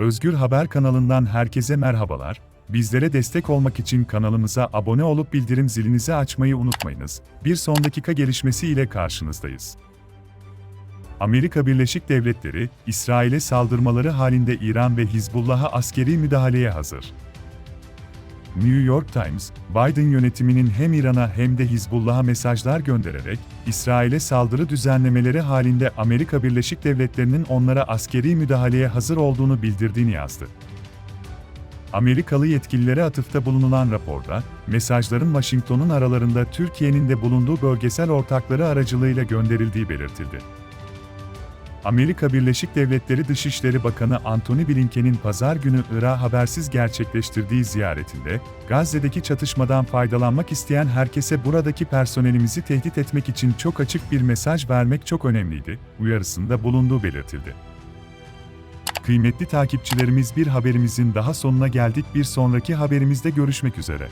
Özgür Haber kanalından herkese merhabalar. Bizlere destek olmak için kanalımıza abone olup bildirim zilinizi açmayı unutmayınız. Bir son dakika gelişmesi ile karşınızdayız. Amerika Birleşik Devletleri, İsrail'e saldırmaları halinde İran ve Hizbullah'a askeri müdahaleye hazır. New York Times, Biden yönetiminin hem İran'a hem de Hizbullah'a mesajlar göndererek, İsrail'e saldırı düzenlemeleri halinde Amerika Birleşik Devletleri'nin onlara askeri müdahaleye hazır olduğunu bildirdiğini yazdı. Amerikalı yetkililere atıfta bulunulan raporda, mesajların Washington'un aralarında Türkiye'nin de bulunduğu bölgesel ortakları aracılığıyla gönderildiği belirtildi. Amerika Birleşik Devletleri Dışişleri Bakanı Antony Blinken'in pazar günü Irak'a habersiz gerçekleştirdiği ziyaretinde, Gazze'deki çatışmadan faydalanmak isteyen herkese buradaki personelimizi tehdit etmek için çok açık bir mesaj vermek çok önemliydi, uyarısında bulunduğu belirtildi. Kıymetli takipçilerimiz bir haberimizin daha sonuna geldik bir sonraki haberimizde görüşmek üzere.